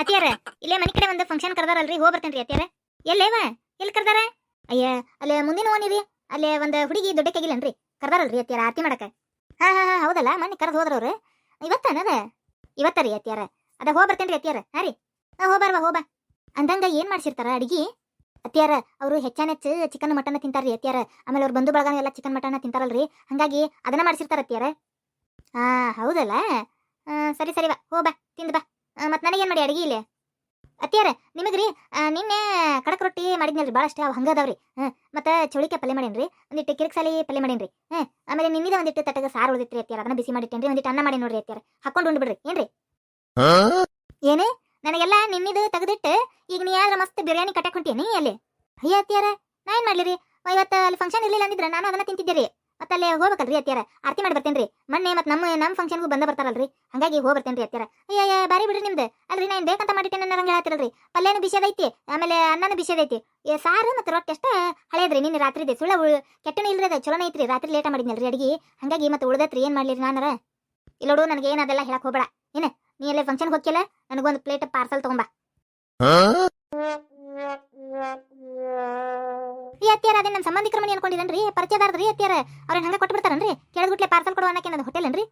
ಅತಿಯಾರ, ಇಲ್ಲೇ ಮನೆ ಕಡೆ ಒಂದು ಫಂಕ್ಷನ್ ಕರ್ದಾರಲ್ರಿ, ಹೋಗಿ ಬರ್ತೇನ್ರಿ ಅತಿಯಾರ. ಎಲ್ಲೇವ ಎಲ್ಲಿ ಕರ್ದಾರ? ಅಯ್ಯ, ಅಲ್ಲೇ ಮುಂದಿನ ಓನಿರಿ ಅಲ್ಲೇ ಒಂದು ಹುಡುಗಿ ದೊಡ್ಡಕ್ಕಾಗಿಲ್ಲನ್ರಿ ಕರ್ದಾರಲ್ರಿ ಅತಿಯಾರ, ಆರತಿ ಮಾಡಕ ಹಾ ಹಾ ಹಾ, ಹೌದಲ್ಲ ಮನೆ ಕರೆದು ಹೋದ್ರವ್ರು ಇವತ್ತನದ ಇವತ್ತ ರೀ ಅತಿಯಾರ. ಅದ ಹೋಗಿ ಬರ್ತೇನ್ರಿ ಅತಿಯಾರ, ಹಾ ರೀ. ಹಾ ಹೋಗ್ಬಾರ್ವಾ ಹೋಗ್ಬಾ ಅಂದಂಗ ಏನ್ ಮಾಡ್ಸಿರ್ತಾರ ಅಡಿಗೆ? ಅತ್ಯಾರ, ಅವರು ಹೆಚ್ಚಾನೆಚ್ಚ ಚಿಕನ್ ಮಟನ್ ತಿಂತಾರ್ರಿ ಅತ್ಯಾರ. ಆಮೇಲೆ ಅವ್ರು ಬಂಧು ಬಳಗನ ಎಲ್ಲ ಚಿಕನ್ ಮಟನ್ ತಿಂತಾರಲ್ರಿ. ಹಂಗಾಗಿ ಅದನ್ನ ಮಾಡ್ಸಿರ್ತಾರ ಅತ್ಯಾರ. ಹಾ, ಹೌದಲ್ಲ? ಸರಿ ಸರಿ, ಬಾ ಹೋ ಬಾ, ತಿಂದು ಬಾ. ಮತ್ತು ನನಗೇನು ಮಾಡಿ ಅಡಿಗೆ ಇಲ್ಲಿ? ಅತ್ತಿಯಾರ ನಿಮಗೆ ಆ, ನಿನ್ನೆ ಕಡಕ್ ರೊಟ್ಟಿ ಮಾಡಿದ್ನಲ್ರಿ ಭಾಳಷ್ಟು ಅವು ಹಂಗೆ ಅದಾವ್ರಿ. ಹಾಂ ಮತ್ತು ಚೌಳಿಕಾಯಿ ಪಲ್ಯ ಮಾಡೇನ್ರಿ ಒಂದಿಟ್ಟು ಕಿರಿಕ್ಸಾಲಿ ಪಲ್ಯ ರೀ ಹಾಂ ಆಮೇಲೆ ನಿನ್ನಿದ ಒಂದಿಟ್ಟು ತಟ್ಟಗ ಸಾರು ಉಳಿದಿತ್ತು ಅತ್ತಿಯಾರ ಅದನ್ನ ಬಿಸಿ ಮಾಡಿಟ್ಟೇನ್ರಿ ಒಂದಿಟ್ಟು ಅನ್ನ ಮಾಡಿ ನೋಡ್ರಿ ಅತ್ತಿಯಾರ. ಹಾಕೊಂಡು ಉಂಡು ಬಿಡ್ರಿ ಏನ್ರಿ? ಏನೇ ನನಗೆಲ್ಲ ನಿನ್ನಿದು ತೆಗೆದಿಟ್ಟು ಈಗ ನೀ ಯಾವ್ದ್ರ ಮಸ್ತ್ ಬಿರಿಯಾನಿ ಕಟ್ಟಕ್ ಹೊಂಟೀನಿ ಅಲ್ಲಿ? ಅಯ್ಯ ಅತ್ತಿಯಾರ ನಾ ಏನ್ ರೀ ಇವತ್ತು ಅಲ್ಲಿ ಫಂಕ್ಷನ್ ಇರಲಿಲ್ಲ ಅಂದಿದ್ರೆ ನಾನು ಅದನ್ನ ತಿಂತಿದ್ದೆ ಮತ್ತೆ ಅಲ್ಲಿ ಹೋಗ್ಬೇಕಲ್ರಿ ಅತ್ಯಾರ ಆರತಿ ಮಾಡಿ ಬರ್ತೇನ್ರಿ. ಮೊನ್ನೆ ಮತ್ತೆ ನಮ್ಮ ನಮ್ಮ ಫಂಕ್ಷನ್ಗೂ ಬಂದ ಬರ್ತಾರಲ್ರಿ. ಹಂಗಾಗಿ ಹೋಗಿ ಬರ್ತೇನ್ರಿ ಅತ್ಯಾರ ಅಯ್ಯ, ಬಾರಿ ಬಿಡ್ರಿ ನಿಮ್ದು. ಅಲ್ರಿ ನಾನು ಬೇಕಂತ ಮಾಡಿಟ್ಟೆ, ನನ್ನ ಹಂಗೆ ಹೇಳ್ತಿರಲ್ರಿ. ಪಲ್ಯನೂ ಬಿಸಿದೈತಿ ಆಮೇಲೆ ಅನ್ನನೂ ಬಿಸಿದೈತಿ ಸಾರು ಮತ್ತೆ ರೊಟ್ಟಿ ಎಷ್ಟ ಹಳೇದ್ರಿ ನಿನ್ನೆ ರಾತ್ರಿ ಇದೆ ಸುಳ್ಳ ಕೆಟ್ಟನೂ ಇಲ್ರಿ ಅದು, ಚಲೋನೇ ಐತ್ರಿ. ರಾತ್ರಿ ಲೇಟ ಮಾಡಿದ್ನಲ್ರಿ ಅಡಿಗೆ. ಹಂಗಾಗಿ ಮತ್ತೆ ಉಳ್ದತ್ರಿ, ಏನ್ ಮಾಡ್ಲಿರಿ ನಾನರ? ಇಲ್ಲೋಡು ನನಗೆ ಏನದೆಲ್ಲ ಹೇಳಕ್ ಹೋಗ್ಬೇಡ. ಏನ, ನೀ ಎಲ್ಲ ಫಂಕ್ಷನ್ ಹೋಗ್ಕಿಲ್ಲ ನನಗೊಂದು ಪ್ಲೇಟ್ ಪಾರ್ಸಲ್ ತಗೊಂಬಾ. ಪರಿಚಯದಾರ್ದ್ರಿ ಅತ್ಯಾರ ಅವ್ರೇನ್ ಹಂಗೆ ಕೊಟ್ಟು ಬಿಡ್ತಾರನ್ರಿ ಕೇಳಿದ್ಬಿಟ್ಲೆ ಪಾರ್ಸಲ್ ಕೊಡುವ ಅನ್ನಕ್ಕೆ ನನ್ನ ಹೋಟೆಲ್ ಅನ್ರಿ?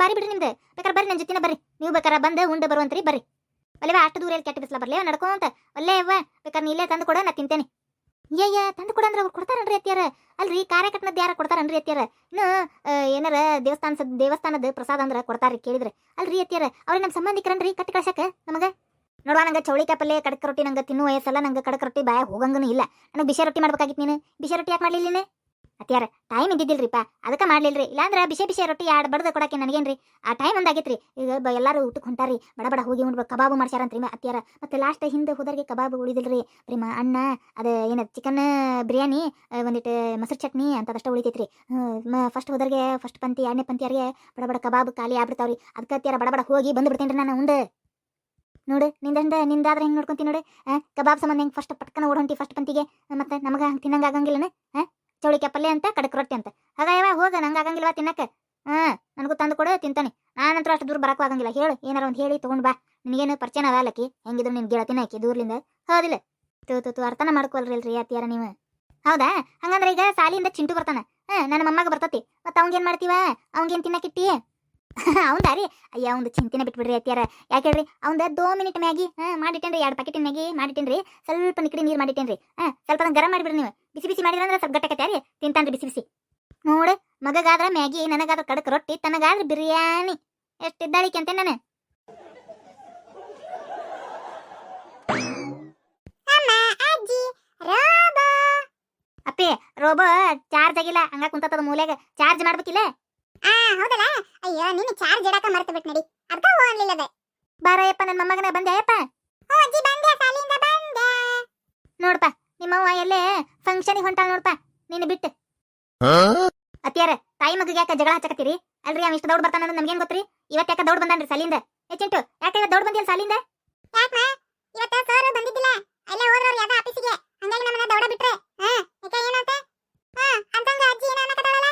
ಬಾರಿ ಬಿಡ್ರಿ ನಿಮ್ದು. ಬೇಕಾರೆ ಬರ್ರಿ ನನ್ನ ಜೊತೆನ ಬರ್ರಿ. ನೀವು ಬೇಕಾರೆ ಬಂದು ಉಂಡೆ ಬರುವಂತ್ರಿ ಬರ್ರಿ. ಅಲ್ಲೇವ ಅಷ್ಟು ದೂರ ಕೆಟ್ಟ ಬಿಸಿಲ ಬರ್ಲಿ? ನಡ್ಕೊಂತ. ಅಲ್ಲೇ ಅವ್ವ ಬೇಕಾದ್ರೆ ನೀ ಇಲ್ಲೇ ತಂದು ಕೊಡ, ನಾ ತಿಂತೇನೆ. ಏಯ್ಯ ತಂದು ಕೊಡ ಅಂದ್ರೆ ಅವ್ರು ಕೊಡ್ತಾರನ್ರಿ ಅತ್ಯಾರ ಅಲ್ರಿ ಕಾರ್ಯ ಕಟ್ಟನದ್ದು ಯಾರ ಕೊಡ್ತಾರನ್ರಿ ಅತ್ಯಾರ ಇನ್ನು ಏನಾರ ದೇವಸ್ಥಾನ ದೇವಸ್ಥಾನದ ಪ್ರಸಾದ ಅಂದ್ರೆ ಕೊಡ್ತಾರ್ರಿ ಕೇಳಿದ್ರೆ. ಅಲ್ರಿ ಅತ್ಯಾರ ಅವ್ರ ನಮ್ಮ ಸಂಬಂಧಿಕರನ್ರಿ ಕಟ್ಟಿ ಕಳ್ಸಕ ನಮಗ? ನೋಡುವ, ನಂಗೆ ಚೌಳಿಕಾಯಿ ಪಲ್ಲೆ, ಕಡಕ ರೊಟ್ಟಿ ನಂಗೆ ತಿನ್ನುವ ವಯಸ್ಸಲ್ಲ ನಂಗೆ ಕಡಕ ರೊಟ್ಟಿ ಬಾಯ ಹೋಗಂಗನು ಇಲ್ಲ. ನನಗೆ ಬಿಸಿ ರೊಟ್ಟಿ ಮಾಡ್ಬೇಕಾಗಿತ್ತು ನೀನು. ಬಿಸಿ ರೊಟ್ಟಿ ಯಾಕೆ ಮಾಡ್ಲಿಲ್ಲ ಅತ್ಯಾರ ಟೈಮ್ ಇದ್ದಿದ್ದಿಲ್ರಿಪ್ಪ. ಅದಕ್ಕೆ ಮಾಡ್ಲಿಲ್ರಿ. ಇಲ್ಲಾಂದ್ರೆ ಬಿಸಿ ಬಿಸಿ ರೊಟ್ಟಿ ಎರಡು ಬಡದ ಕೊಡಕ್ಕೆ ನನಗೇನ್ರಿ? ಆ ಟೈಮ್ ಒಂದಾಗೈತ್ರಿ. ಈಗ ಎಲ್ಲರೂ ಊಟಕ್ಕೆ ಹೊಂಟಾರಿ. ಬಡ ಬಡ ಹೋಗಿ ಉಣ್ಬೇಕು. ಕಬಾಬು ಮಾಡ್ಸ್ಯಾರಂತ್ರಿ ಅತ್ಯಾರ ಮತ್ತೆ ಲಾಸ್ಟ್ ಹಿಂದೆ ಹೋದರಿಗೆ ಕಬಾಬು ಉಳಿದಿಲ್ರಿ. ಬರೀ ಮ ಅನ್ನ, ಅದು ಏನದು ಚಿಕನ್ ಬಿರಿಯಾನಿ ಒಂದಿಟ್ಟು ಮೊಸರು ಚಟ್ನಿ ಅಂತದಷ್ಟು ಉಳಿತೈತ್ರಿ. ಫಸ್ಟ್ ಹೋದರಿಗೆ ಫಸ್ಟ್ ಪಂತಿ ಎರಡನೇ ಪಂತಿಯರಿಗೆ ಬಡ ಬಡ ಕಬಾಬ್ ಖಾಲಿ ಆಗ್ಬಿಡ್ತಾವ್ರಿ. ಅದಕ್ಕೆ ಅತ್ಯಾರ ಬಡ ಬಡ ಹೋಗಿ ಬಂದು ಬಿಡ್ತೇನ್ರಿ ನಾನು ಮುಂದೆ ನೋಡು, ನಿಂದಂದ, ನಿಂದಾದ್ರೆ ಹೆಂಗೆ ನೋಡ್ಕೊಂತೀನಿ ನೋಡು. ಕಬಾಬ್ ಸಂಬಂಧ ಹೆಂಗೆ ಫಸ್ಟ್ ಪಟ್ಕನ ಓಡ್ ಹೊಂಟಿ ಫಸ್ಟ್ ಪಂತಿಗೆ ಮತ್ತೆ ನಮಗೆ ಹಂಗೆ ತಿನ್ನಂಗ ಆಗಂಗಿಲ್ಲನ? ಹಾ ಚೌಳಿಕಾಯಿ ಪಲ್ಯ ಅಂತ, ಕಡಕ್ ರೊಟ್ಟಿ ಅಂತ. ಹಾಗಾಯವ ಯಾವ ಹೋಗ, ನಂಗೆ ಆಗಂಗಿಲ್ವಾ ತಿನ್ನಕ್ಕೆ ಹಾ, ನನಗೂ ತಂದು ಕೊಡು, ತಿಂತಾನೆ. ನಾನಂತರ ಅಷ್ಟು ದೂರ ಬರಕ್ಕೂ ಆಗಂಗಿಲ್ಲ. ಹೇಳು, ಏನಾರ ಒಂದು ಹೇಳಿ, ತಗೊಂಡ್ ಬಾ. ನಿನಗೇನು ಪರಿಚಯ ಅದಾಲಕ್ಕಿ ಹೆಂಗಿದ್ರು ನಿನ್ ಗೆಳತಿನ ಆಕಿ ದೂರ್ಲಿಂದ? ಹೌದಿಲ್ಲ. ತು ತು ತು, ಅರ್ಥನ ಮಾಡ್ಕೊಲ್ರಿ ಯಾತಿಯಾರ ನೀವು. ಹೌದಾ? ಹಂಗಂದ್ರೆ ಈಗ ಸಾಲಿಯಿಂದ ಚಿಂಟು ಬರ್ತಾನೆ. ಹಾ, ನನ್ನ ಮಮ್ಮಗ ಬರ್ತತಿ. ಮತ್ತೆ ಅವಂಗೇನ್ ಮಾಡ್ತೀವ? ಅವಂಗೇನ್ ತಿನ್ನಕಿಟ್ಟಿ ಅವಂದ ರೀ, ಅಯ್ಯ ಒಂದು ಚಿಂತಿನ ಬಿಟ್ಬಿಡ್ರಿ ಅತ್ತಿಯಾರ. ಯಾಕೆ ಹೇಳ್ರಿ, ಅವಂದ ದೋ ಮಿನಿಟ್ ಮ್ಯಾಗಿ, ಹಾ, ಮಾಡಿಟ್ಟೇನ್ರಿ, ಎರಡು ಪ್ಯಾಕೆಟ್ ಮ್ಯಾಗಿ ಮಾಡಿಟ್ಟೇನ್ರಿ ಸ್ವಲ್ಪ ನಿಕಡಿ ನೀರು ಮಾಡಿಟ್ಟೇನ್ರಿ, ಹಾ ಸ್ವಲ್ಪ ಅದನ್ನ ಗರಂ ಮಾಡಿಬಿಡ್ರಿ ನೀವು. ಬಿಸಿ ಬಿಸಿ ಮಾಡಿದ್ರೆ ಸ್ವಲ್ಪ ಗಟ್ಟಕತ್ತೆ ರೀ ತಿಂತಾನ್ರಿ ಬಿಸಿ ಬಿಸಿ. ನೋಡು, ಮಗಗಾದ್ರೆ ಮ್ಯಾಗಿ, ನನಗಾದ್ರೆ ಕಡಕ್ ರೊಟ್ಟಿ, ತನಗಾದ್ರೆ ಬಿರಿಯಾನಿ. ಎಷ್ಟಿದ್ದಾಳಿಕೆ ಅಂತೆ ನಾನು? ಅಪ್ಪಿ, ರೋಬೋ, ಚಾರ್ಜ್ ಆಗಿಲ್ಲ, ಹಂಗ ಕುಂತದ ಮೂಲೆಗೆ ಚಾರ್ಜ್ ಮಾಡ್ಬೇಕಿಲ್ಲ? ಆ ಹೌದಲ್ಲ? ಅಯ್ಯೋ ನಿನ್ನ ಚಾರ್ಜ್ ಇಡಕ ಮರ್ತು ಬಿಟ್ ನಡಿ. ಅರ್ಧ ಹೋಗ್ಲಿಲ್ಲ ಅದ ಬಾರಯ್ಯಪ್ಪ ನನ್ನ ಮೊಮ್ಮಗನ ಬಂದ್ಯಪ್ಪ? ಓ ಅಜ್ಜಿ ಬಂದೆ ಸಾಲಿಂದ ಬಂದೆ. ನೋಡ್ಪ ನಿಮ್ಮವ್ವ ಎಲ್ಲೇ ಫಂಕ್ಷನಿಗೆ ಹೊಂಟಾಳ ನೋಡ್ಪ ನಿನ್ನ ಬಿಟ್ಟು. ಅತ್ತಿಯಾರ ತಾಯಿ ಮಗಗೆ ಯಾಕೆ ಜಗಳ ಹಚ್ಚಕತ್ತೀರಿ? ಅಲ್ರಿ ಅವ ಇಷ್ಟು ದೌಡ್ ಬರ್ತಾನ ಅನ್ನೋದು ನಮ್ಗೇನ್ ಗೊತ್ತ್ರಿ? ಇವತ್ತು ಯಾಕೆ ದೌಡ್ ಬಂದಾನ್ರಿ ಸಾಲಿಂದ? ಏ ಚಿಂಟು ಯಾಕೆ ಇವತ್ತು ದೌಡ್ ಬಂದಿಲ್ಲ ಸಾಲಿಂದ? ಯಾಕ ಇವತ್ತ ಸರ್ ಬಂದಿದ್ದಿಲ್ಲ. ಅಲ್ಲೇ ಹೋದ್ರವ್ರು ಯಾವ್ದೋ ಆಫೀಸಿಗೆ ಹಂಗಾಗಿ ನಮ್ಮನ್ನ ದೌಡ ಬಿಟ್ರೆ. ಹಾ ಯಾಕೆ ಏನಂತ ಹಾ ಅಂತಂಗ ಅಜ್ಜಿ ಏನ ಅನ್ನಕತ್ತಾಳಲ್ಲ?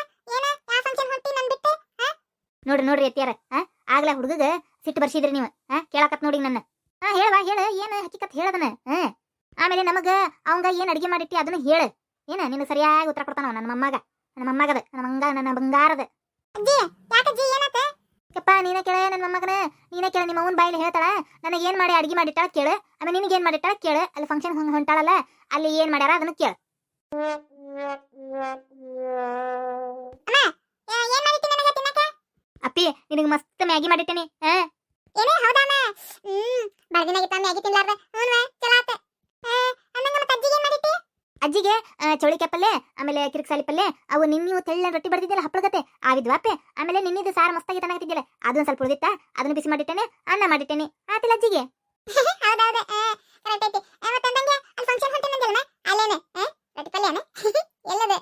ನೋಡ್ರಿ ನೋಡ್ರಿ ಎತ್ತಿಯಾರ ಹಾ ಆಗ್ಲೇ ಹುಡುಗಗ ಸಿಟ್ಟು ಬರ್ಸಿದ್ರಿ ನೀವು. ಹಾ ಕೇಳಕತ್ ನೋಡಿ ನನ್ನ. ಹಾ ಹೇಳವಾ ಹೇಳ ಏನು ಹಕ್ಕಿಕತ್ ಹೇಳದನ? ಹಾ ಆಮೇಲೆ ನಮಗ ಅವಂಗ ಏನ್ ಅಡಿಗೆ ಮಾಡಿಟ್ಟಿ ಅದನ್ನ ಹೇಳ. ಏನ ನಿನ್ನ ಸರಿಯಾಗಿ ಉತ್ತರ ಕೊಡ್ತಾನ ನನ್ನ ಮೊಮ್ಮಗ. ನನ್ನ ಮೊಮ್ಮಗದ ನನ್ನ ಮಂಗ ನನ್ನ ಬಂಗಾರದ. ಅಜ್ಜಿ ಯಾಕಜ್ಜಿ ಯಪ್ಪ ನೀನೇ ಕೇಳ ನನ್ನ ಮೊಮ್ಮಗನ. ನೀನೇ ಕೇಳ ನಿಮ್ಮ ಅವನ ಬಾಯಿಲಿ ಹೇಳ್ತಾಳ. ನನಗೆ ಏನ್ ಮಾಡಿ ಅಡಿಗೆ ಮಾಡಿಟ್ಟಾಳ ಕೇಳು. ಆಮೇಲೆ ನಿನಗೆ ಏನ್ ಮಾಡಿಟ್ಟಾಳ ಕೇಳು. ಅಲ್ಲಿ ಫಂಕ್ಷನ್ ಹಂಗ ಹೊಂಟಾಳಲ್ಲ ಅಲ್ಲಿ ಏನ್ ಮಾಡ್ಯಾರ ಅದನ್ನ ಕೇಳು ಅಮ್ಮ ಏ- ಏನ್ ಮಾಡಿಟ್ಟಿ ನನಗೆ ತಿನ್ನಕ ಅಪ್ಪಿ ನಿನಗೆ ಮಸ್ತ್ ಮ್ಯಾಗಿ ಮಾಡಿಟ್ಟೇನಿ. ಹಾ ಏನೇ ಹೌದಾಮ ಹ್ಮ್ ಬರ್ದಿನಾಗಿತ್ತ ಮ್ಯಾಗಿ ತಿನ್ಲಾರ್ದ. ಹ್ಞೂ ಚಲೋ ಆತ. ಆ, ಅಂದಂಗ ಮತ್ತೆ ಅಜ್ಜಿಗೆ ಏನು ಮಾಡಿಟ್ಟಿ? ಅಜ್ಜಿಗೆ ಚೌಳಿಕಾಯಿ ಪಲ್ಯ ಆಮೇಲೆ ಕಿರಿಕ್ಸಾಲಿ ಪಲ್ಲೆ ಅವು ನಿನ್ನೆ ತೆಳ್ಳ ರೊಟ್ಟಿ ಬಡ್ದಿದ್ದಿಲ್ಲ ಹಪ್ಪಳಗತ್ತೆ ಆವಿದ್ವಾಪೆ ಆಮೇಲೆ ನಿನ್ನಿದು ಸಾರು ಮಸ್ತಾಗಿ ತನಗತ್ತಿದ್ದಿಲ್ಲ ಅದನ್ನ ಸ್ವಲ್ಪ ಉಳಿದಿತ್ತ ಅದನ್ನ ಬಿಸಿ ಮಾಡಿಟ್ಟೇನೆ ಅನ್ನ ಮಾಡಿಟ್ಟೇನೆ. ಆತಿಲ್ಲ ಅಜ್ಜಿಗೆ? ಹೌದೌದು ಕರೆಕ್ಟ್ ಐತಿ. ಆ, ಮತ್ತೆ ಅಂದಂಗೆ ಅಲ್ಲಿ ಫಂಕ್ಷನ್ ಹೊಂಟಿನಂದಲ್ಮ ಅಲ್ಲೇನೆ ರೊಟ್ಟಿ ಪಲ್ಯನ? ಎಲ್ಲದ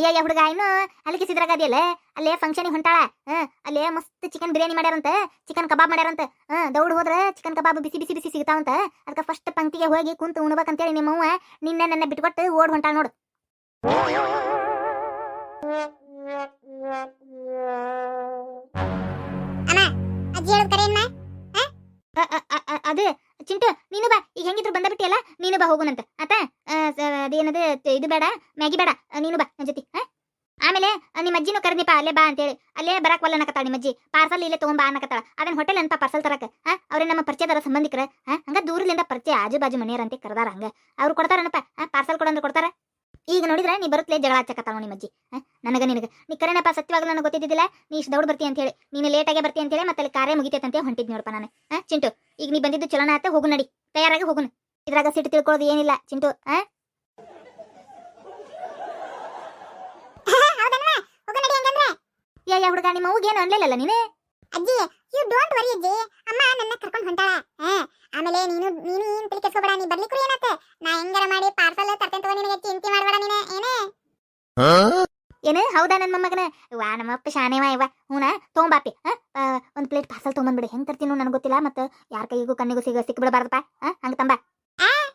ಆ? ಅಯ್ಯಯ್ಯ ಹುಡುಗ ಇನ್ನು ಅಲ್ಲಿಗೆ ಸಿದ್ರಾಗದಿಯಲ್ಲ ಅಲ್ಲೇ ಫಂಕ್ಷನಿಗೆ ಹೊಂಟಾಳ. ಹಾ ಅಲ್ಲೇ ಮಸ್ತ್ ಚಿಕನ್ ಬಿರಿಯಾನಿ ಮಾಡ್ಯಾರಂತ. ಚಿಕನ್ ಕಬಾಬ್ ಮಾಡ್ಯಾರಂತ. ಹಾ ದೌಡ್ ಹೋದ್ರ ಚಿಕನ್ ಕಬಾಬ್ ಬಿಸಿ ಬಿಸಿ ಬಿಸಿ ಸಿಗ್ತಾವಂತ. ಅದಕ್ಕೆ ಫಸ್ಟ್ ಪಂಕ್ತಿಗೆ ಹೋಗಿ ಕುಂತು ಉಣ್ಬೇಕಂತೇಳಿ ನಿಮ್ಮವ್ವ ನಿನ್ನೆ ನನ್ನ ಬಿಟ್ಕೊಟ್ಟು ಓಡ್ ಹೊಂಟಾಳ ನೋಡು. ಅದು ಚಿಂಟು ನೀನು ಬಾ. ಈಗ ಹೆಂಗಿದ್ರು ಬಂದ ಬಿಟ್ಟಿಯಲ್ಲ ನೀನು ಬಾ ಹೋಗುನಂತ. ಆತ ಅದೇನದು ಇದು ಬೇಡ ಮ್ಯಾಗಿ ಬೇಡ. ನೀನು ಬಾ. ಆಮೇಲೆ ನಿಮ್ಮ ಅಜ್ಜಿನೂ ಕರೆದಿಪ್ಪ ಅಲ್ಲೇ ಬಾ ಅಂತೇಳಿ. ಅಲ್ಲೇ ಬರಕ್ ವಲ್ಲ ಅನ್ನಕತ್ತಾಳ ನಿಮ್ಮ ಅಜ್ಜಿ. ಪಾರ್ಸಲ್ ಇಲ್ಲೇ ತಗೊಂಬಾ ಅನ್ನಕತ್ತಾಳ ಅದನ್ನ ಹೋಟೆಲ್ ಅಂತ ಪಾರ್ಸಲ್ ತರಕ? ಹಾ ಅವ್ರೆ ನಮ್ಮ ಪರಿಚಯದಾರ ಸಂಬಂಧಿಕರ. ಹಾ ಹಂಗ ದೂರದಿಂದ ಪರಿಚಯ ಆಜು ಬಾಜು ಮನೆಯರಂತೆ ಕರೆದಾರ ಹಂಗ. ಅವ್ರು ಕೊಡ್ತಾರನಪ್ಪ. ಪಾರ್ಸಲ್ ಕೊಡಂದ್ರೆ ಕೊಡ್ತಾರ. ಈಗ ನೋಡಿದ್ರೆ ನೀ ಬರುತ್ತಲೇ ಜಗಳ ಹಚ್ಚಕತ್ತಾಳ ನಿಮ್ಮ ಅಜ್ಜಿ. ನನಗ ನಿನಗ. ನೀ ಕರೆನಪ್ಪ, ಸತ್ಯವಾಗ್ಲೂ ನನಗೆ ಗೊತ್ತಿದ್ದಿಲ್ಲ ನೀ ಇಷ್ಟು ದೌಡ್ ಬರ್ತಿ ಅಂತ ಹೇಳಿ ನೀನು ಲೇಟಾಗೆ ಬರ್ತಿ ಅಂತ ಹೇಳಿ ಮತ್ತೆ ಅಲ್ಲಿ ಕಾರ್ಯ ಮುಗಿತೈತಂತೆ ಹೊಂಟಿದ್ ನೋಡಪ್ಪ ನಾನು. ಚಿಂಟು, ಈಗ ನೀ ಬಂದಿದ್ದು ಚಲನ ಆತ ಹೋಗು ನಡಿ. ತಯಾರಾಗಿ ಹೋಗುನು. ಇದ್ರಾಗ ಸಿಟ್ಟು ತಿಳ್ಕೊಳ್ಳೋದು ಏನಿಲ್ಲ. ಚಿಂಟು ಹಾ ಹೌದಲ್ವಾ ಹೋಗು ನಡಿ ಹಂಗಂದ್ರೆ ಯಾ ಯಾ ಹುಡುಗ ನಿಮ್ಮ ಅವ್ಗೆ ಏನು ಅನ್ಲಿಲ್ಲಲ್ಲ ನೀನೇ? ಅಜ್ಜಿ ಯು ಡೋಂಟ್ ವರಿ ಅಜ್ಜಿ. ಅಮ್ಮ ನನ್ನ ಕರ್ಕೊಂಡು ಹೊಂಟಾಳ. ಹಾ ಆಮೇಲೆ ನೀನು ನೀನು ಏನು ತಲೆ ನೀ ಬರ್ಲಿಕ್ಕೂ ಏನತ್ತೆ ನಾ ಹೆಂಗಾರ ಮಾಡಿ ಪಾರ್ಸಲ್ ತರ್ತೇನೆ ತಗೋ ನಿನಗೆ ಚಿಂತೆ ಮಾಡಬೇಡ ನೀನು ಏನೇ? ಏನು ಹೌದಾ ನನ್ನ ಮೊಮ್ಮಗನ? ವಾ ನಮ್ಮಪ್ಪ ಶಾನೆವಾ ಇವ. ಹೂನ ತೊಗೊಂಬಾಪಿ ಹಾ? ಒಂದು ಪ್ಲೇಟ್ ಪಾರ್ಸಲ್ ತೊಗೊಂಬಂದ್ಬಿಡಿ ಹೆಂಗ್ ತರ್ತೀನೋ ನನಗೆ ಗೊತ್ತಿಲ್ಲ ಮತ್ತು ಯಾರ ಕೈಗೂ ಕಣ್ಣಿಗೂ ಸಿಗ ಸಿಕ್ಬಿಡಬಾರ್ದಪ್ಪ ಹಾ ಹಂಗ ತಂಬ.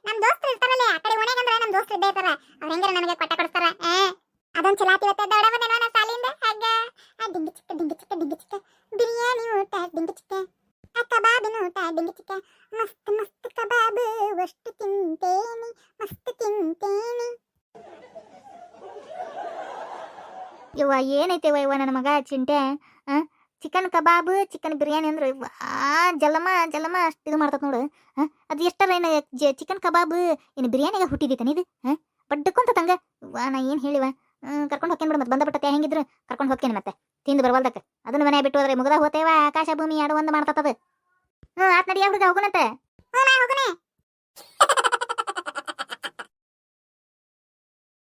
ನಮ್ಮ ದೋಸ್ತರು ಇರ್ತಾರಲ್ಲ ಆ ಕಡೆ ಓಣ್ಯಾಗ ಅಂದ್ರೆ ನಮ್ ದೋಸ್ತರು ಇದ್ದೇ ಇರ್ತಾರ ಅವ್ರ ಹೆಂಗಾರ ನನಗೆ ಕೊಟ್ಟ ಕೊಡ್ತಾರ ಆ ಅದೊಂದ್ ಚಲಾತಿ ಇವತ್ತ ದೊಡ್ಡ ಬಂದೇನೋ ನಾ ಸಾಲಿಂದ ಹಾಗ ಡಿಂಗಿ ಚಿಕ್ಕ ಡಿಂಗಿ ಚಿಕ್ಕ ಡಿಂಗಿ ಚಿಕ್ಕ. ಬಿರಿಯಾನಿ ಊಟ, ಡಿಂಗಿ ಚಿಕ್ಕ. ಆ ಕಬಾಬಿನ ಊಟ, ಡಿಂಗಿ ಚಿಕ್ಕ. ಮಸ್ತ್ ಮಸ್ತ್ ಕಬಾಬ್, ಅಷ್ಟು ತಿಂತೇನಿ, ಮಸ್ತ್ ತಿಂತೇನಿ. ಇವ ಏನೈತೆ ಇವ ನನ್ನ ಮಗ Chinte chicken kebab, chicken biryani ಅಂದ್ರೆ ಆ ಜಲಮ ಜಲಮ, ಅಷ್ಟು ಇದು ಮಾಡ್ತದೆ ನೋಡು ಹಾ ಅದು ಎಷ್ಟರ ಏನು ಚಿಕನ್ ಕಬಾಬ್, ಏನು ಬಿರಿಯಾನಿಗೆ ಹುಟ್ಟಿದೈತನ ಇದು ಹಾಂ ಬಡ್ಡಕೊಂತ ತಂಗ ವಾ ನಾ ಏನು ಹೇಳಿವ? ಕರ್ಕೊಂಡು ಹೋಗ್ತೇನೆ ಬಿಡು. ಮತ್ತೆ ಬಂದಬಿಟ್ಟತೆ ಹೆಂಗಿದ್ರು ಕರ್ಕೊಂಡು ಹೋಗ್ತೇನೆ ಮತ್ತೆ. ತಿಂದು ಬರವಲ್ದಕ್ಕೆ. ಅದನ್ನ ಮನೆ ಬಿಟ್ಟು ಹೋದ್ರೆ ಮುಗದ ಹೋತೇವ? ಆಕಾಶ ಭೂಮಿ ಎರಡು ಒಂದು ಮಾಡ್ತದ ಹ್ಞೂ ಆತ್ ನಡಿಯ ಹುಡುಗ ಹೋಗುನಂತೆ.